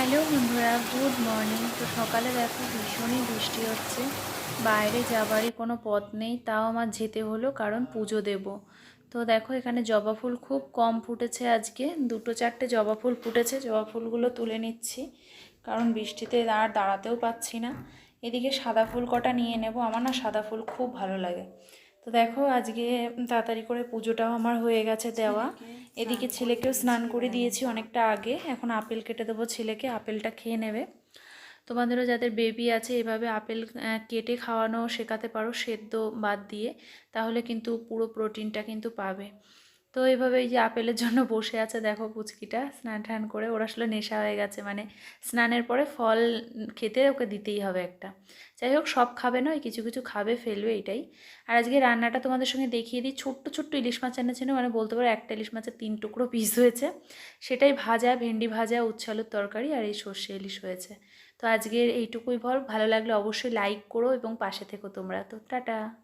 Hello বন্ধুরা, good morning. তো সকালে দেখো ভীষণই বৃষ্টি হচ্ছে। বাইরে যাবারই কোনো পথ নেই, তাও আমার যেতে হলো কারণ পুজো দেব। তো দেখো এখানে জবা ফুল খুব কম ফুটেছে আজকে। দুটো চারটে জবা ফুল ফুটেছে, জবা ফুলগুলো তুলে নিচ্ছি। কারণ বৃষ্টিতে আর দাঁড়াতেও পাচ্ছি না। এদিকে সাদা ফুল কটা নিয়ে নেব, আমার না সাদা ফুল খুব ভালো লাগে। তো দেখো আজকে তাড়াতাড়ি করে পুজোটাও আমার হয়ে গেছে দেওয়া। এদিকে ছেলেকেও স্নান করে দিয়েছি অনেকটা আগে। এখন আপেল কেটে দেবো ছেলেকে আপেলটা খেয়ে নেবে। তোমাদেরও যাদের বেবি আছে এভাবে আপেল কেটে খাওয়ানো শেখাতে পারো সেদ্ধ বাদ দিয়ে। তাহলে কিন্তু পুরো প্রোটিনটা কিন্তু পাবে। তো এইভাবে এই যে আপেলের জন্য বসে আছে দেখো পুচকিটা, স্নান টান করে, ওর আসলে নেশা হয়ে গেছে। মানে স্নানের পরে ফল খেতে ওকে দিতেই হবে একটা। যাই হোক, সব খাবে নয়, কিছু কিছু খাবে, ফেলবে এটাই। আর আজকে রান্নাটা তোমাদের সঙ্গে দেখিয়ে দিই, ছোট্ট ছোট্ট ইলিশ মাছ এনেছিল মানে বলতে পারো একটা ইলিশ মাছের তিন টুকরো পিস হয়েছে। সেটাই ভাজা, ভেন্ডি ভাজা, উচ্ছে আলুর তরকারি আর এই সর্ষে ইলিশ হয়েছে। তো আজকের এইটুকুই ভর ভালো লাগলে অবশ্যই লাইক করো এবং পাশে থেকো তোমরা। তো টাটা।